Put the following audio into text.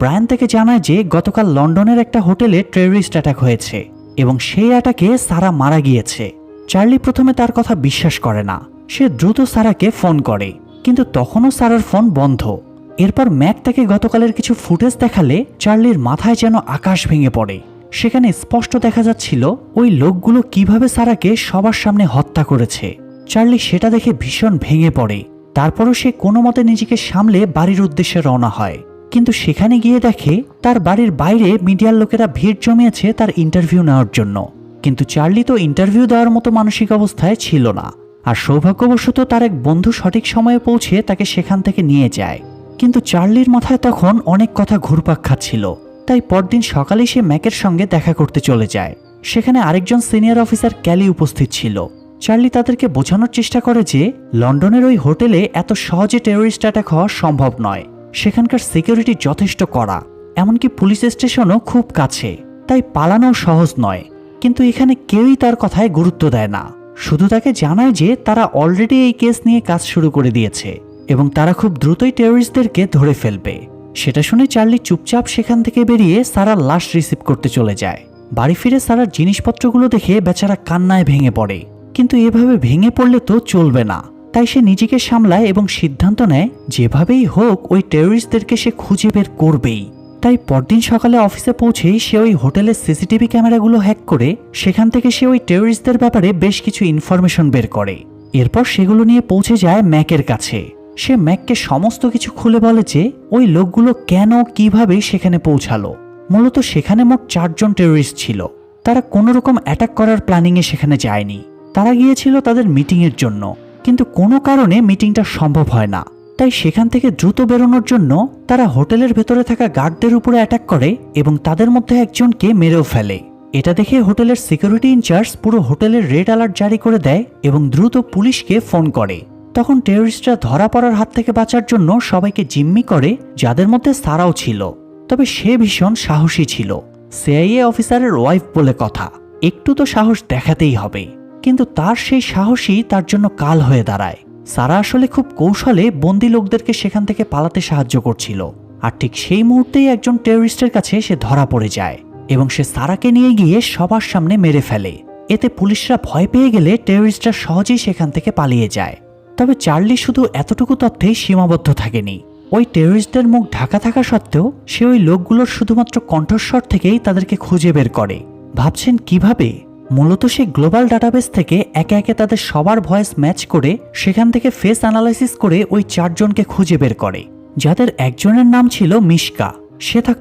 Brian থেকে জানায় যে গতকাল লন্ডনের একটা হোটেলে টেররিস্ট অ্যাটাক হয়েছে এবং সেই অ্যাটাকে সারা মারা গিয়েছে। চার্লি প্রথমে তার কথা বিশ্বাস করে না। সে দ্রুত সারাকে ফোন করে, কিন্তু তখনও সারার ফোন বন্ধ। এরপর ম্যাক তাকে গতকালের কিছু ফুটেজ দেখালে চার্লির মাথায় যেন আকাশ ভেঙে পড়ে। সেখানে স্পষ্ট দেখা যাচ্ছিল ওই লোকগুলো কীভাবে সারাকে সবার সামনে হত্যা করেছে। চার্লি সেটা দেখে ভীষণ ভেঙে পড়ে। তারপরও সে কোনো মতে নিজেকে সামলে বাড়ির উদ্দেশ্যে রওনা হয়। কিন্তু সেখানে গিয়ে দেখে তার বাড়ির বাইরে মিডিয়ার লোকেরা ভিড় জমিয়েছে তার ইন্টারভিউ নেওয়ার জন্য। কিন্তু চার্লি তো ইন্টারভিউ দেওয়ার মতো মানসিক অবস্থায় ছিল না। আর সৌভাগ্যবশত তার এক বন্ধু সঠিক সময়ে পৌঁছে তাকে সেখান থেকে নিয়ে যায়। কিন্তু চার্লির মাথায় তখন অনেক কথা ঘুরপাক খাচ্ছিল। তাই পরদিন সকালে সে ম্যাকের সঙ্গে দেখা করতে চলে যায়। সেখানে আরেকজন সিনিয়র অফিসার ক্যালি উপস্থিত ছিল। চার্লি তাদেরকে বোঝানোর চেষ্টা করে যে, লন্ডনের ওই হোটেলে এত সহজে টেরোরিস্ট অ্যাটাক হওয়া সম্ভব নয়। সেখানকার সিকিউরিটি যথেষ্ট কড়া, এমনকি পুলিশ স্টেশনও খুব কাছে, তাই পালানো সহজ নয়। কিন্তু এখানে কেউই তার কথায় গুরুত্ব দেয় না। শুধু তাকে জানায় যে তারা অলরেডি এই কেস নিয়ে কাজ শুরু করে দিয়েছে, এবং তারা খুব দ্রুতই টেররিস্টদেরকে ধরে ফেলবে। সেটা শুনে চার্লি চুপচাপ সেখান থেকে বেরিয়ে সারার লাশ রিসিভ করতে চলে যায়। বাড়ি ফিরে সারার জিনিসপত্রগুলো দেখে বেচারা কান্নায় ভেঙে পড়ে। কিন্তু এভাবে ভেঙে পড়লে তো চলবে না। তাই সে নিজেকে সামলায় এবং সিদ্ধান্ত নেয়, যেভাবেই হোক, ওই টেররিস্টদেরকে সে খুঁজে বের করবেই। তাই পরদিন সকালে অফিসে পৌঁছেই সে ওই হোটেলের সিসিটিভি ক্যামেরাগুলো হ্যাক করে, সেখান থেকে সে ওই টেররিস্টদের ব্যাপারে বেশ কিছু ইনফরমেশন বের করে। এরপর সেগুলো নিয়ে পৌঁছে যায় ম্যাকের কাছে। সে ম্যাককে সমস্ত কিছু খুলে বলে যে, ওই লোকগুলো কেন, কীভাবে সেখানে পৌঁছালো? মূলত সেখানে মোট চারজন টেররিস্ট ছিল। তারা কোনো রকম অ্যাটাক করার প্ল্যানিংয়ে সেখানে যায়নি। তারা গিয়েছিল তাদের মিটিংয়ের জন্য। কিন্তু কোনো কারণে মিটিংটা সম্ভব হয় না। তাই সেখান থেকে দ্রুত বেরোনোর জন্য তারা হোটেলের ভেতরে থাকা গার্ডদের উপরে অ্যাটাক করে এবং তাদের মধ্যে একজনকে মেরেও ফেলে। এটা দেখে হোটেলের সিকিউরিটি ইনচার্জ পুরো হোটেলের রেড অ্যালার্ট জারি করে দেয় এবং দ্রুত পুলিশকে ফোন করে। তখন টেররিস্টরা ধরা পড়ার হাত থেকে বাঁচার জন্য সবাইকে জিম্মি করে, যাদের মধ্যে সারাও ছিল। তবে সে ভীষণ সাহসী ছিল। সিআইএ অফিসারের ওয়াইফ বলে কথা। একটু তো সাহস দেখাতেই হবে। কিন্তু তার সেই সাহসী তার জন্য কাল হয়ে দাঁড়ায়। সারা আসলে খুব কৌশলে বন্দি লোকদেরকে সেখান থেকে পালাতে সাহায্য করছিল। আর ঠিক সেই মুহূর্তেই একজন টেররিস্টের কাছে সে ধরা পড়ে যায় এবং সে সারাকে নিয়ে গিয়ে সবার সামনে মেরে ফেলে। এতে পুলিশরা ভয় পেয়ে গেলে টেররিস্টরা সহজেই সেখান থেকে পালিয়ে যায়। তবে চার্লি শুধু এতটুকু তথ্যেই সীমাবদ্ধ থাকেনি। ওই টেররিস্টদের মুখ ঢাকা থাকা সত্ত্বেও সে ওই লোকগুলোর শুধুমাত্র কণ্ঠস্বর থেকেই তাদেরকে খুঁজে বের করে। ভাবছেন কীভাবে? মূলত সে গ্লোবাল ডাটাবেস থেকে একে একে তাদের সবার ভয়েস ম্যাচ করে সেখান থেকে ফেস অ্যানালাইসিস করে ওই চারজনকে খুঁজে বের করে, যাদের একজনের নাম ছিল মিশকা। সে থাক